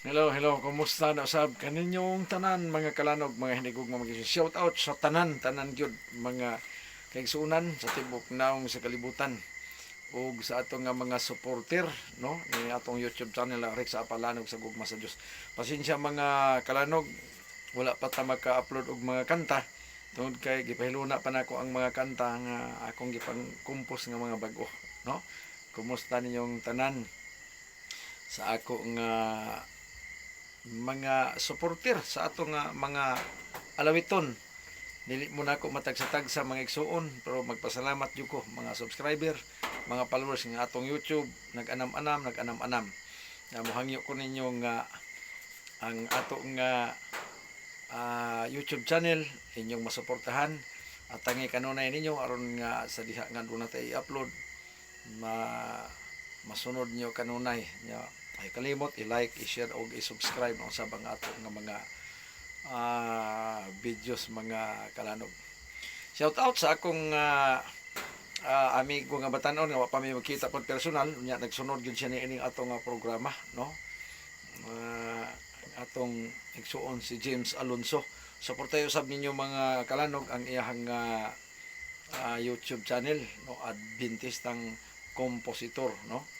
Hello, hello. Kumusta na sab kaninyong tanan mga kalanog, mga hinigog mga magising. Shout out sa tanan, tanan gyud mga kaigsunan sa tibok naong sa kalibutan ug sa atong nga mga supporter no ni atong YouTube channel Rex sa Apalanog sa Gugma sa Dios. Pasensya mga kalanog, wala pa ta maka-upload og mga kanta tungod kay gipahiluna pa nako ang mga kanta nga akong gipang kumpos nga mga bag-o no. Kumusta ninyong tanan sa ako nga mga supporter sa ato nga mga alawiton. Dili mo na ako matagsatag sa mga igsuon pero magpasalamat jud ko mga subscriber mga followers ng atong YouTube. Nag-anam-anam nag-anam-anam. Na mohangyo ko ninyo nga ang ato nga ah, YouTube channel inyong masuportahan. At tangi kanunay ninyo aron nga sa diha nga doon natin i-upload ma masunod nyo kanunay. Nya ay kalimot i-like, i-share o i-subscribe no sa bang ato nga mga ah, videos mga kalanog. Shout out sa akong ah, ah, amigo nga batanon nga pa mi magkita pod personal nya nagsunod gyud siya ni ining ato nga programa no. Ah, atong igsuon si James Alonso. Suportayo sab ninyo mga kalanog ang iyahang ah, ah, YouTube channel no Adventistang kompositor no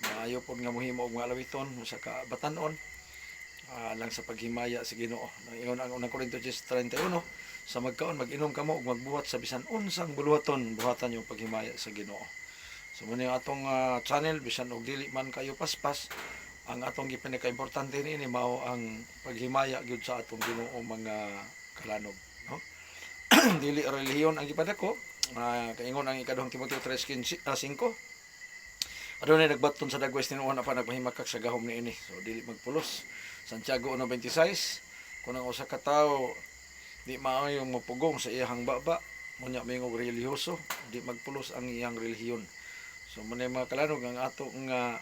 maayo pod nga mohimo og mga alawiton sa kabatanon ah, lang sa paghimaya sa Ginoo ingon ang unang Korinto 10:31 sa magkaon mag-inom kamo ug magbuhat sa bisan unsang buluhaton buhatan yung paghimaya sa Ginoo. So muna yung atong ah, channel bisan og dili man kayo paspas ang atong gipinaka-importante ni mao ang paghimaya gyud sa atong Ginoo mga kalanog no? Dili relihiyon ang gipadako uh, kaingon ang ikaduhang Timoteo 3:5 Adunay nagbaton sa dagwes ni una pa nagpahimakak sa gahom ni ini. So dili magpulos. Santiago 1:26 kunang usa ka tawo di maayo mapugong sa iyang baba munya mingog relihiyoso di magpulos ang iyang relihiyon. So muna mga kalanog ang ato nga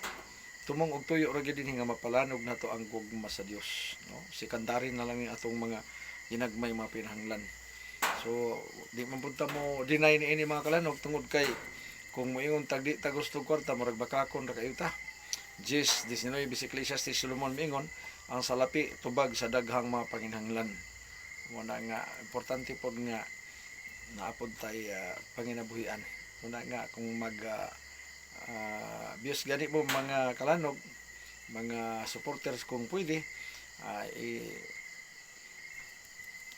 tumong og tuyo ra dinhi nga mapalanog nato ang gugma sa Dios, no? Sikandarin na lang ni atong mga ginagmay mga pinahanglan. So di man mo deny ni ini mga kalanog tungod kay kung moingon tag di ta gusto kwarta murag bakakon ra kayo ta. Jis 19 Bisiklesias ti Solomon mingon ang salapi tubag sa daghang mga panginhanglan. Muna nga importante pod nga naapod tay ah, panginabuhian. Muna nga kung mag uh, bios gani mo mga kalanog, mga supporters kung pwede, ah, i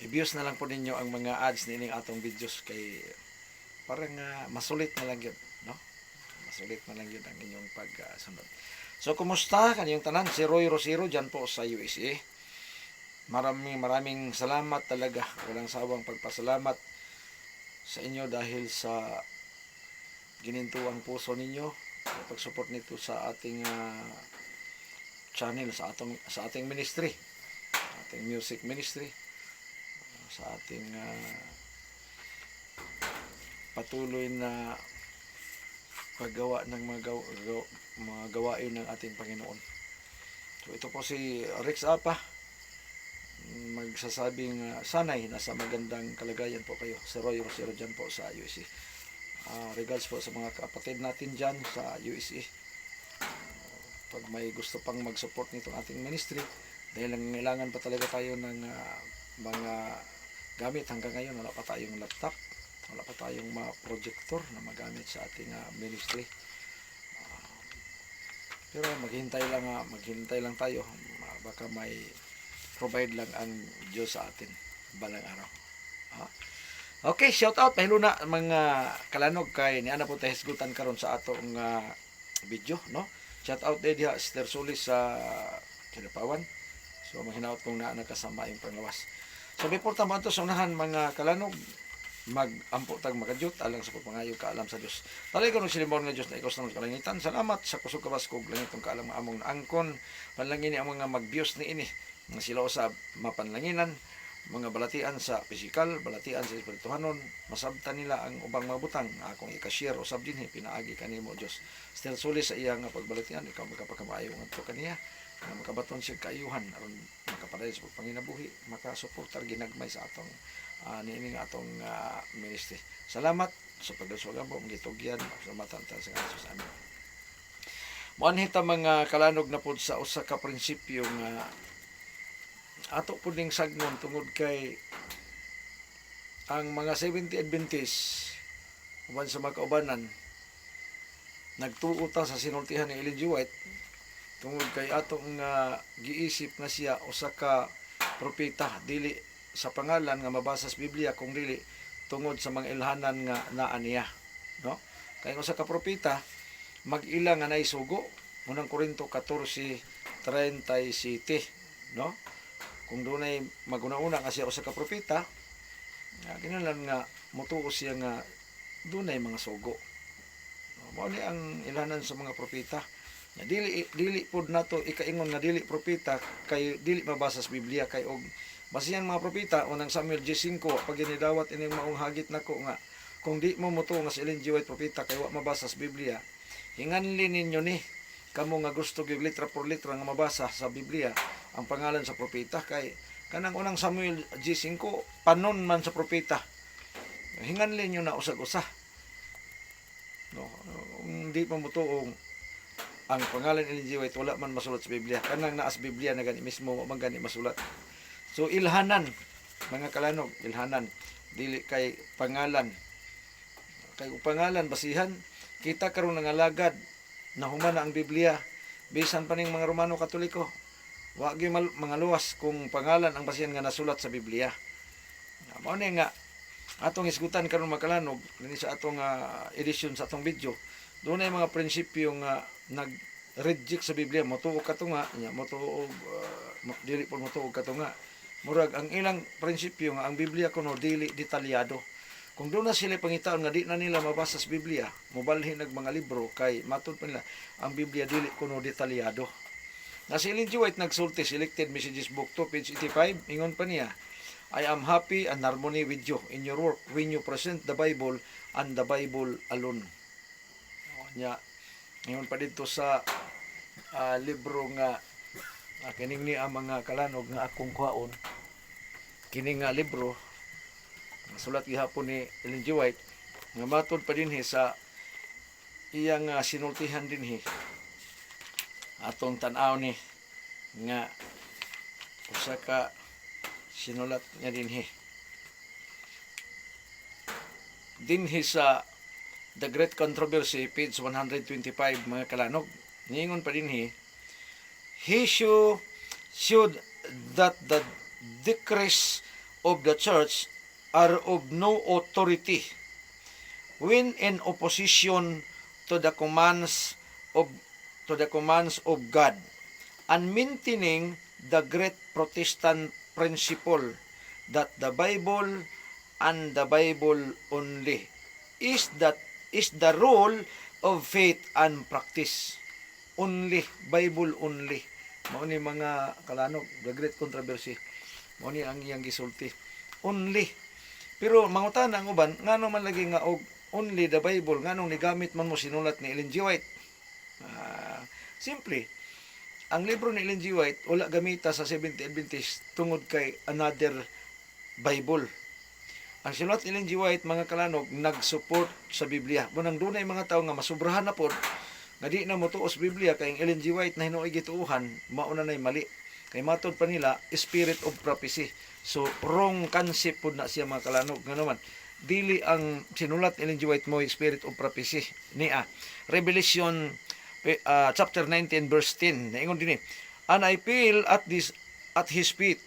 i-views na lang po ninyo ang mga ads ni ining atong videos kay parang ah, masulit na lang yun, no? Masulit na lang yun ang inyong pagsunod. so, kumusta kaniyong tanan? Si Roy Rosero dyan po sa USA. Maraming maraming salamat talaga. Walang sawang pagpasalamat sa inyo dahil sa ginintuang puso ninyo sa pag-support nito sa ating ah, channel sa atong sa ating ministry ating music ministry sa ating ah, patuloy na paggawa ng mga, gaw, gaw- mga gawain ng ating Panginoon. So ito po si Rex Apa magsasabing ah, sanay nasa magandang kalagayan po kayo. Si Roy Rosero dyan po sa USC. Ah, regards po sa mga kapatid natin dyan sa USC. Pag may gusto pang mag-support nitong ating ministry, dahil lang kailangan pa talaga tayo ng ah, mga gamit hanggang ngayon wala pa tayong laptop wala pa tayong mga projector na magamit sa ating ah, ministry. Ah, pero maghintay lang ah, maghintay lang tayo. Ah, baka may provide lang ang Diyos sa atin balang araw. Ha? okay shout out. Mahilo na mga kalanog kay ni ana po tayo karon sa atong ah, video no? Shout out din diha Sister Solis sa Kinapawan. So mahinaot kung naa nakasama yung panglawas so before tama to sa unahan mga kalanog magampo tag makadyot alang sa pagpangayo kaalam sa Dios. Talay ko nung silimon nga Dios na ikaw sa mga kalangitan. Salamat sa kusog kabas kog langitong kaalam nga among angkon. Panlangin ang mga magbios ni ini. Nga sila usab mapanlanginan mga balatian sa pisikal, balatian sa espirituhanon, masabtan nila ang ubang mga butang. Akong ikashare usab dinhi pinaagi kanimo Dios. Still suli sa iya nga pagbalatian ikaw magkapakamaayo ngadto kaniya nga makabaton siya kaayuhan aron makapaday sa pagpanginabuhi makasuportar ginagmay sa atong uh, niining atong ah, ministry. Salamat sa pagdasugan po, gitugyan, sa matanta sa kaso sa amin. Manhita mga kalanog na pod sa usa ka prinsipyo nga ato po ning sagnon tungod kay ang mga 70 Adventist uban sa mga kaubanan nagtuo ta sa sinultihan ni Ellen G. White tungod kay atong nga giisip nga siya usa ka propeta dili sa pangalan nga mabasa sa Biblia kung dili tungod sa mga ilhanan nga naa niya no? Kay usa ka propeta mag-ila nga nay sugo unang Korinto 14:37 no? Kung dunay maguna-una siya usa ka propeta nga kinahanglan nga mutuo siya nga dunay mga sugo. Mao ni ang ilanan sa mga propeta. Nga dili dili pod nato ikaingon nga dili propeta kay dili mabasa sa Biblia kay og basihan mga propeta unang Samuel 15 pag ginidawat ining maong hagit nako nga kung di mo mutuo nga si Ellen G. White propeta kay wa mabasa sa Biblia hinganli ninyo ni kamo nga gusto gyud litra por litra nga mabasa sa Biblia ang pangalan sa propeta kay kanang unang Samuel G5 panon man sa propeta hinganli nyo na usag-usa no kung di pa mutuong ang pangalan ni Ellen G. White wala man masulat sa Biblia kanang naas Biblia na gani mismo man gani masulat so ilhanan mga kalanog ilhanan. Dili kay pangalan. Kay pangalan basihan. Kita karon nga lagad na humana ang Biblia. Bisan pa ning mga Romano Katoliko wa gyud mga luwas kung pangalan ang basihan nga nasulat sa Biblia. Mao ni nga atong isgutan karon makalanog dinhi sa atong ah, edisyon sa atong video doon ay mga prinsipyo nga nag reject sa Biblia. Motuo ka to nga nya motuo uh, dili po motuo ka to nga murag ang ilang prinsipyo nga ang Biblia kuno dili detalyado kung doon na sila pangitaon nga di na nila mabasa sa Biblia mobalhin nag mga libro kay matud pa nila ang Biblia dili kuno detalyado na si Ellen G. White nagsulti selected messages book 2 page 85 ingon pa niya I am happy and harmony with you in your work when you present the Bible and the Bible alone. Nya, ngayon pa dito sa ah, libro nga uh, kining ni ang mga kalanog nga akong kuhaon. Kining nga libro sulat gihapon ni Ellen G. White nga matod pa dinhi sa iyang ah, sinultihan dinhi atong tan-aw ni nga usa ka sinulat niya dinhi. Dinhi sa The Great Controversy, page 125, mga kalanog. Ningon pa dinhi, He should, should that the decrees of the church are of no authority when in opposition to the commands of to the commands of God and maintaining the great Protestant principle that the Bible and the Bible only is that is the rule of faith and practice. Only Bible only. Mao ni mga kalanog, the great controversy. Mao ni ang iyang gisulti. Only. Pero mangutan ang uban, ngano man lagi nga og only the Bible, nganong nigamit man mo sinulat ni Ellen G. White. Ah, simple ang libro ni Ellen G. White wala gamita sa 70 Adventist tungod kay another Bible. Ang sinulat ni Ellen G. White mga kalanog nag-support sa Biblia. Munang dunay mga tao nga masubrahan na pod nga di na motuo sa Biblia kay ang Ellen G. White na hinuoy gituuhan mauna nay mali. Kay matod pa nila spirit of prophecy. So wrong concept pod na siya mga kalanog nga naman dili ang sinulat ni Ellen G. White mo spirit of prophecy niya. Revelation uh, chapter 19 verse 10 naingon din eh, and I feel at this at his feet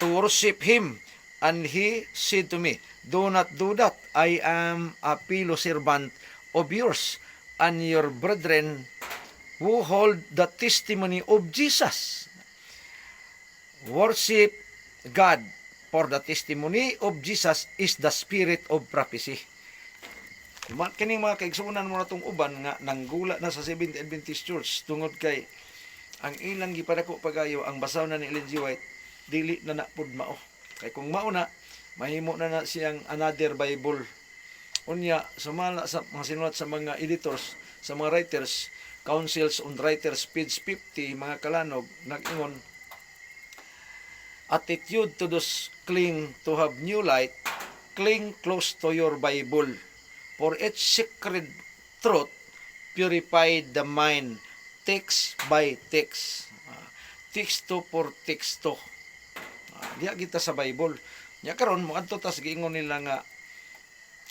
to worship him and he said to me do not do that I am a fellow servant of yours and your brethren who hold the testimony of Jesus. Worship God for the testimony of Jesus is the spirit of prophecy. Kining mga kaigsunan mo na tong uban nga nanggula na sa Seventh Adventist Church tungod kay ang ilang gipadako pagayo ang basaw na ni Ellen G. White dili na napud mao. Kay kung mao na mahimo na na siyang another Bible unya sumala sa mga sinulat sa mga editors sa mga writers councils on writers page 50 mga kalanog nag-ingon attitude to those cling to have new light cling close to your Bible for its secret truth purified the mind text by text. Ah, teksto por teksto. Ah, diya kita sa Bible. Nya karon mo adto tas giingon nila nga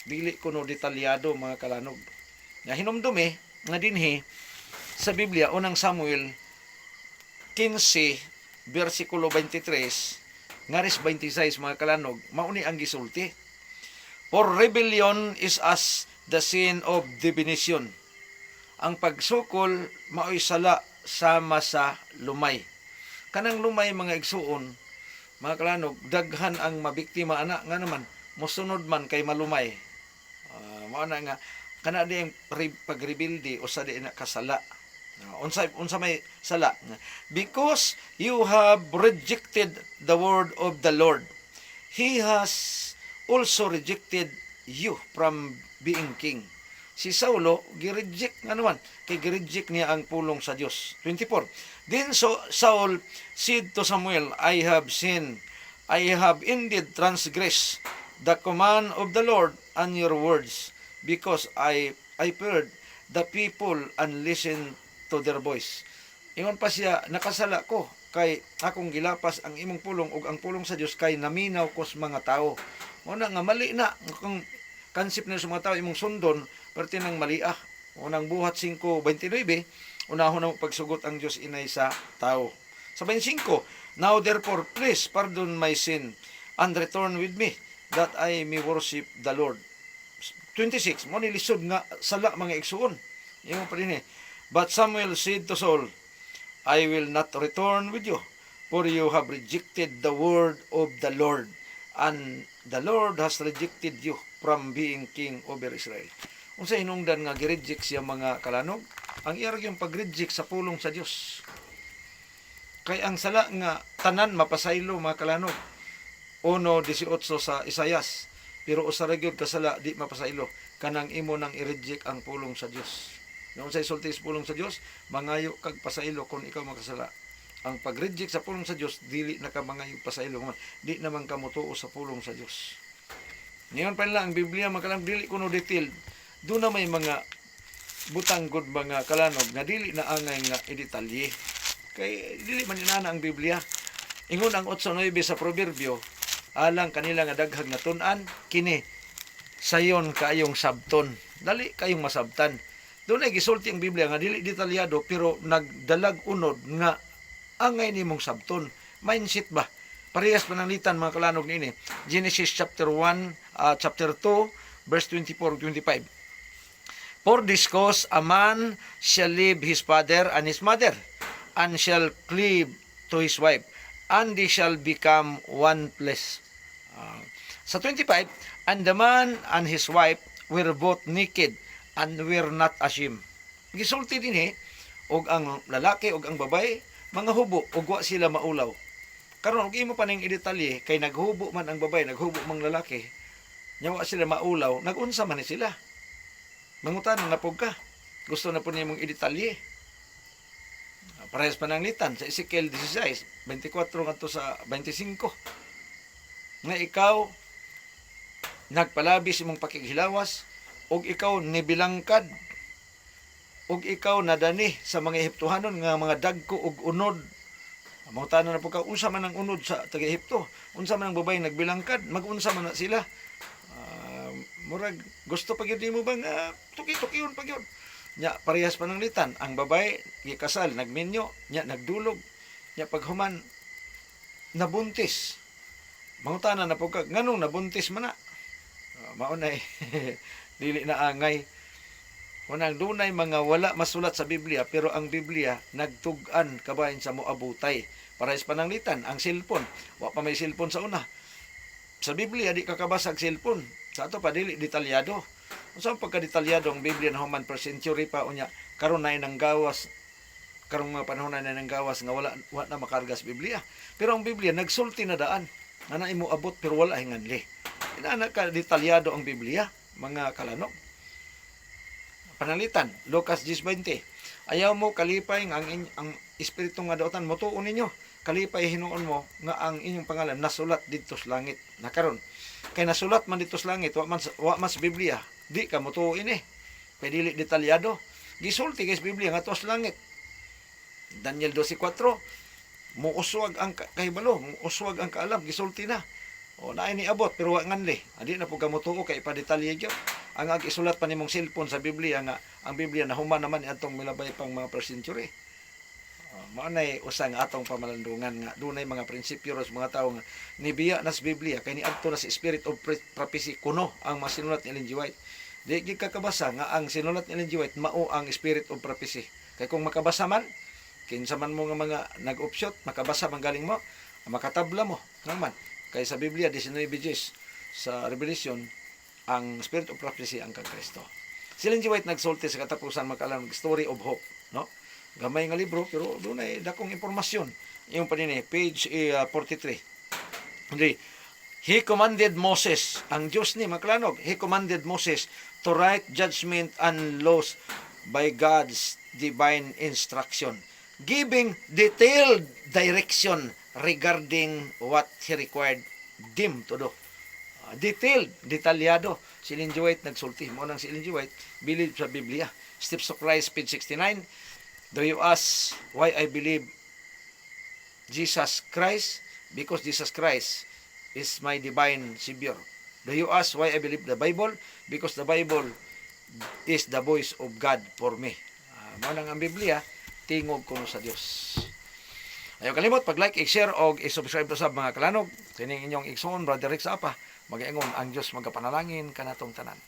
dili kuno detalyado mga kalanog. Nya hinumdumi nga dinhi sa Biblia unang Samuel 15 bersikulo 23 ngaris 26 mga kalanog mauni ang gisulti. For rebellion is as the sin of divination. Ang pagsukol mao'y sala sama sa lumay. Kanang lumay mga igsuon, mga kalanog, daghan ang mabiktima ana nga naman mosunod man kay malumay. Mao na nga kana di ang re- pagrebildi usa di na kasala. Unsa unsa may sala because you have rejected the word of the Lord. He has also rejected you from being king. Si Saulo, gireject nga naman, kay gireject niya ang pulong sa Dios. 24. Then so Saul said to Samuel, I have sinned. I have indeed transgressed the command of the Lord and your words, because I I feared the people and listened to their voice. Ingon pa siya, nakasala ko kay akong gilapas ang imong pulong ug ang pulong sa Dios kay naminaw ko sa mga tao. Una nga mali na kung kansip na sa mga tao imong sundon perti nang mali ah. Unang buhat 5:29 unahon na pagsugot ang Dios inay sa tao. Sa 25, Now therefore please pardon my sin and return with me that I may worship the Lord. 26, mo nilisod nga sala mga igsuon. Ingon pa din eh. But Samuel said to Saul, I will not return with you, for you have rejected the word of the Lord, and the Lord has rejected you from being king over Israel. Unsa hinungdan nga gireject siya mga kalanog? Ang iyang yung pag-reject sa pulong sa Dios. Kay ang sala nga tanan mapasaylo mga kalanog. 1:18 sa Isayas. Pero usa ra gyud kasala di mapasaylo kanang imo nang i-reject ang pulong sa Dios. Noon sa isulti sa pulong sa Dios, mangayo kag pasaylo kung ikaw makasala. Ang pag-reject sa pulong sa Dios, dili na ka mangayo pasaylo man. Di naman ka mutuo sa pulong sa Dios. Ngayon pa nila ang Biblia makalang dili kuno detail. Doon na may mga butang good mga kalanog nga dili na angay nga idetalye. Kay dili man inana ang Biblia. Ingon ang 8:9 sa proverbio, alang kanila nga daghag nga tun-an kini sayon kayong sabton. Dali kayong masabtan. Doon ay gisulti ang Biblia nga dili detalyado pero nagdalag unod nga angay nimong sabton. Mindset ba? Parehas pananglitan mga kalanog niini. Genesis chapter 1, ah, chapter 2, verse 24 25. For this cause a man shall leave his father and his mother, and shall cleave to his wife, and they shall become one flesh. Ah, sa 25, and the man and his wife were both naked and were not ashamed. Gisulti din eh, og ang lalaki og ang babae, mga hubo, og wa sila maulaw. Karon og imo pa ning idetalye kay naghubo man ang babae, naghubo mang lalaki, nya wa sila maulaw, nagunsa man ni sila. Mangutan na pog ka. Gusto na po niya mong idetalye. Parehas pananglitan sa Ezekiel 16, 24 ngadto sa 25. Nga ikaw nagpalabis imong pakighilawas ug ikaw nibilangkad ug ikaw nadani sa mga Ehiptohanon nga mga dagko ug unod Mga tanan na po ka, unsa man ang unod sa taga-Ehipto, unsa man ang babae nagbilangkad, mag-unsa man na sila. Ah, murag, gusto pa gyud mo bang uh, tuki-tukiyon pa gyud. Nya parehas pananglitan, ang babae gikasal, nagminyo, nya nagdulog. Nya paghuman nabuntis. Mangutana na po ka, nganong nabuntis man na? Uh, maunay, dili na angay. Unang dunay mga wala masulat sa Biblia pero ang Biblia nagtugan kabayan sa moabutay. Parehas pananglitan ang cellphone. Wa pa may cellphone sa una. Sa Biblia di ka kabasag cellphone. Sa ato pa dili detalyado. Unsa ang pagka-detalyado ang Biblia na human per century pa unya karon na nang gawas karong mga panahon na nang gawas nga wala wa na makarga sa Biblia. Pero ang Biblia nagsulti na daan. Na na imo abot pero wala hinganli. Inaana ka detalyado ang Biblia, mga kalanog panalitan Lucas 10:20 ayaw mo kalipay ang, ang espiritu nga daotan mo tuon ninyo kalipay hinuon mo nga ang inyong pangalan nasulat dito sa langit nakaron kay nasulat man dito sa langit wa man wa mas Biblia di ka mo tuo ini kay dili detalyado gisulti sa Biblia nga tuos langit Daniel 12:4 muuswag ang ka- kahibalo, muuswag ang kaalam, gisulti na. O naay ni abot pero wa nganli. Adi na po gamutuo kay ipadetalye gyud. Ang ag isulat pa nimong cellphone sa Biblia nga ang Biblia nahuman naman atong milabay pang mga first century. Uh, mao nay usa nga atong pamalandungan nga dunay mga prinsipyo sa mga tawo nga nibiya na sa Biblia kay niadto na sa spirit of prophecy kuno ang masinulat ni Ellen G. White. Di gyud kakabasa nga ang sinulat ni Ellen G. White mao ang spirit of prophecy. Kay kung makabasa man kinsa man mo nga mga nag-option makabasa man galing mo makatabla mo naman kay sa Biblia 19 Gs sa Revelation ang spirit of prophecy ang kang Kristo. Si Ellen G. White nagsulti sa katapusan makalam story of hope, no? Gamay nga libro pero doon ay dakong impormasyon. Yung panini page eh, 43. Hindi He commanded Moses, ang Diyos ni maklanog, He commanded Moses to write judgment and laws by God's divine instruction, giving detailed direction regarding what He required them to do. Ah, detailed, detalyado. Si G. White nagsulti. Mo nang si G. White, believe sa Biblia. Steps of Christ, page 69. Do you ask why I believe Jesus Christ? Because Jesus Christ is my divine Savior. Do you ask why I believe the Bible? Because the Bible is the voice of God for me. Uh, nang ang Biblia, tingog ko sa Dios. Ayaw kalimot, pag-like, i-share, o i-subscribe sa mga kalanog. Kining inyong ikson, Brother Rick Sapa. Mag-ingon ang Diyos magapanalangin kanatong tanan.